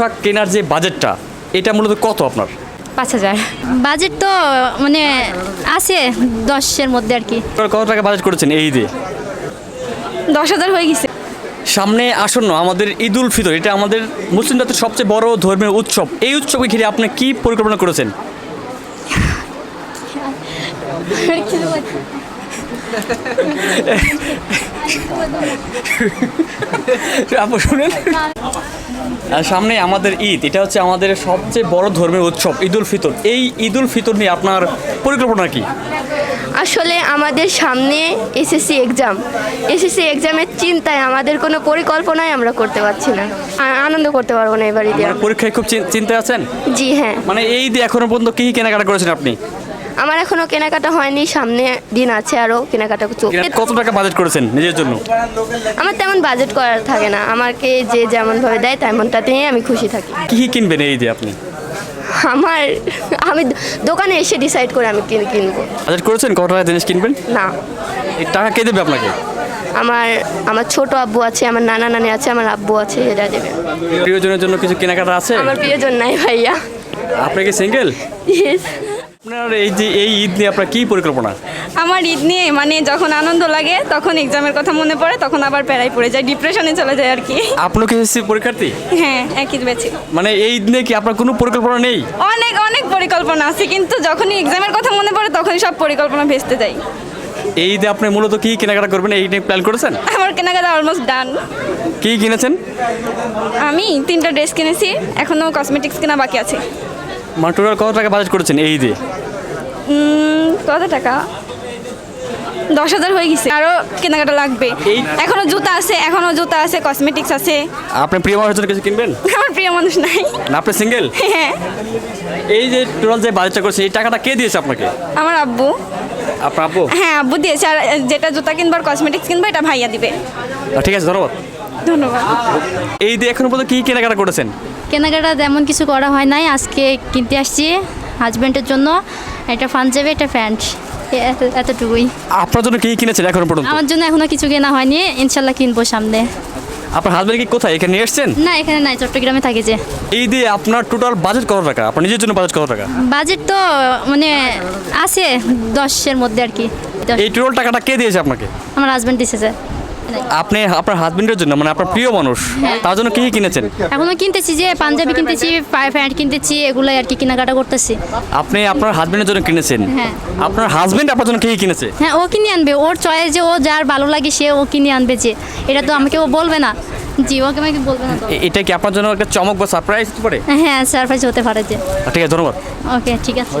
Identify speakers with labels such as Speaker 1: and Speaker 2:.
Speaker 1: পোশাক কেনার যে বাজেটটা এটা মূলত কত আপনার?
Speaker 2: পাঁচ হাজার। বাজেট তো মানে আছে দশের মধ্যে আর কি।
Speaker 1: কত টাকা বাজেট করেছেন এই ঈদে?
Speaker 2: দশ হাজার হয়ে গেছে।
Speaker 1: সামনে আসন্ন আমাদের ঈদ উল ফিতর এটা আমাদের মুসলিম জাতির সবচেয়ে বড় ধর্মীয় উৎসব। এই উৎসবকে ঘিরে আপনি কি পরিকল্পনা করেছেন? আপু শুনেন। আর সামনে আমাদের ঈদ। এটা হচ্ছে আমাদের সবচেয়ে বড় ধর্মীয় উৎসব ঈদুল ফিতর। এই ঈদুল ফিতর নিয়ে আপনার পরিকল্পনা কি?
Speaker 3: আসলে আমাদের সামনে এসএসসি এক্সাম এসএসসি এক্সামের চিন্তায় আমাদের কোনো পরিকল্পনাই আমরা করতে পারছি না। আনন্দ করতে পারব না এবার। ঈদে
Speaker 1: পরীক্ষায় খুব চিন- চিন্তায় আছেন?
Speaker 3: জি হ্যাঁ।
Speaker 1: মানে এই ঈদে এখনও পর্যন্ত কি কি কেনাকাটা করেছেন আপনি?
Speaker 3: আমার এখনও কেনাকাটা হয়নি সামনে দিন আছে আরও কেনাকাটা চলছে।
Speaker 1: কত টাকা বাজেট করেছেন নিজের জন্য?
Speaker 3: আমার তেমন বাজেট করার থাকে না আমাকে যে যেমনভাবে দেয় তেমনটাতেই আমি খুশি থাকি।
Speaker 1: কি কি কিনবেন এই ঈদে আপনি?
Speaker 3: আমার আমি দোকানে এসে ডিসাইড করে আমি কিন- কিনবো।
Speaker 1: বাজেট করেছেন? কত টাকা জিনিস কিনবেন?
Speaker 3: না।
Speaker 1: এই টাকা কে দেবে আপনাকে?
Speaker 3: আমার আমার ছোট আব্বু আছে আমার নানা নানি আছে আমার আব্বু আছে এরা দেবে।
Speaker 1: প্রিয়জনের জন্য কিছু কেনাকাটা আছে?
Speaker 3: আমার প্রিয়জন নাই ভাইয়া।
Speaker 1: আপনি কি সিঙ্গেল
Speaker 3: Yes.
Speaker 1: আপনার এই যে এই ঈদ নিয়ে আপনার কি পরিকল্পনা?
Speaker 4: আমার ঈদ নিয়ে মানে যখন আনন্দ লাগে তখন এক্সামের কথা মনে পড়ে তখন আবার প্যারাই পড়ে যায় ডিপ্রেশনে চলে যায় আর কি।
Speaker 1: আপনিও কি এসএসসি পরীক্ষার্থী?
Speaker 4: হ্যাঁ একই বেছে
Speaker 1: মানে এই ঈদ নিয়ে কি আপনার কোনো পরিকল্পনা নেই?
Speaker 4: অনেক অনেক পরিকল্পনা আছে কিন্তু যখনই এক্সামের কথা মনে পড়ে তখনই সব পরিকল্পনা ভেস্তে যায়।
Speaker 1: এই ঈদে আপনি মূলত কি কেনাকাটা করবেন? এই নিয়ে প্ল্যান করেছেন?
Speaker 4: আমার কেনাকাটা অলমোস্ট ডান
Speaker 1: কি কিনেছেন?
Speaker 4: আমি তিনটা ড্রেস কিনেছি এখনও কসমেটিক্স কেনা বাকি আছে।
Speaker 1: মানে টোটাল কত টাকা বাজেট করেছেন এই ঈদে?
Speaker 4: কত টাকা? দশ হাজার হয়ে গেছে। আরও কেনাকাটা লাগবে। এখনও জুতা আছে এখনও জুতা আছে কসমেটিক্স আছে।
Speaker 1: আপনি প্রিয় মানুষের কিছু কিনবেন?
Speaker 4: আমার প্রিয় মানুষ নাই।
Speaker 1: না আপনি সিঙ্গেল
Speaker 4: হ্যাঁ।
Speaker 1: এই যে টোটাল যে বাজেটটা করেছে এই টাকাটা কে দিয়েছে আপনাকে?
Speaker 4: আমার আব্বু।
Speaker 1: আপনার আপু
Speaker 4: হ্যাঁ আব্বু দিয়েছে। আর যেটা জুতা কিনবার কসমেটিক্স কিনবো এটা ভাইয়া দিবে।
Speaker 1: ঠিক আছে ধন্যবাদ।
Speaker 4: ধন্যবাদ।
Speaker 1: এই ঈদে এখনও পর্যন্ত কি কেনাকাটা করেছেন?
Speaker 2: কেনাকাটা তেমন কিছু করা হয় নাই। আজকে কিনতে আসছি হাজব্যান্ডের জন্য। একটা পাঞ্জাবি একটা প্যান্ট এতটুকুই।
Speaker 1: আপনার জন্য কি কিনেছেন এখনও পর্যন্ত?
Speaker 2: আমার জন্য এখনও কিছু কেনা হয়নি। ইনশাল্লাহ কিনবো সামনে।
Speaker 1: আপনার হাজবেন্ড কি কোথায়? এখানে নিয়ে এসছেন?
Speaker 2: না এখানে নাই। চট্টগ্রামে থাকে যে।
Speaker 1: এই দিয়ে আপনার টোটাল বাজেট কত টাকা? আপনার নিজের জন্য বাজেট কত টাকা?
Speaker 2: বাজেট তো মানে আছে দশের মধ্যে আর কি।
Speaker 1: এই টোটাল টাকাটা কে দিয়েছে আপনাকে?
Speaker 2: আমার হাজব্যান্ড দিছে স্যার
Speaker 1: আপনি আপনার হাজবেন্ডের জন্য মানে আপনার প্রিয় মানুষ তার জন্য কি কি কিনেছেন?
Speaker 2: এখনও কিনতেছি যে পাঞ্জাবি কিনতেছি প্যান্ট কিনতেছি এগুলাই আর কি কেনাকাটা করতেছি।
Speaker 1: আপনি আপনার হাজবেন্ডের জন্য কিনেছেন?
Speaker 2: হ্যাঁ।
Speaker 1: আপনার হাজবেন্ড আপনার জন্য কি কি কিনেছে?
Speaker 2: হ্যাঁ ও কিনে আনবে। ওর চয়েস যে ও যার ভালো লাগে সে ও কিনে আনবে যে। এটা তো আমাকে ও বলবে না। জি ওকে আমাকে বলবে না
Speaker 1: এটা কি আপনার জন্য একটা চমক বা সারপ্রাইজ হতে পারে?
Speaker 2: হ্যাঁ সারপ্রাইজ হতে পারে যে।
Speaker 1: ঠিক আছে ধন্যবাদ।
Speaker 2: ওকে ঠিক আছে।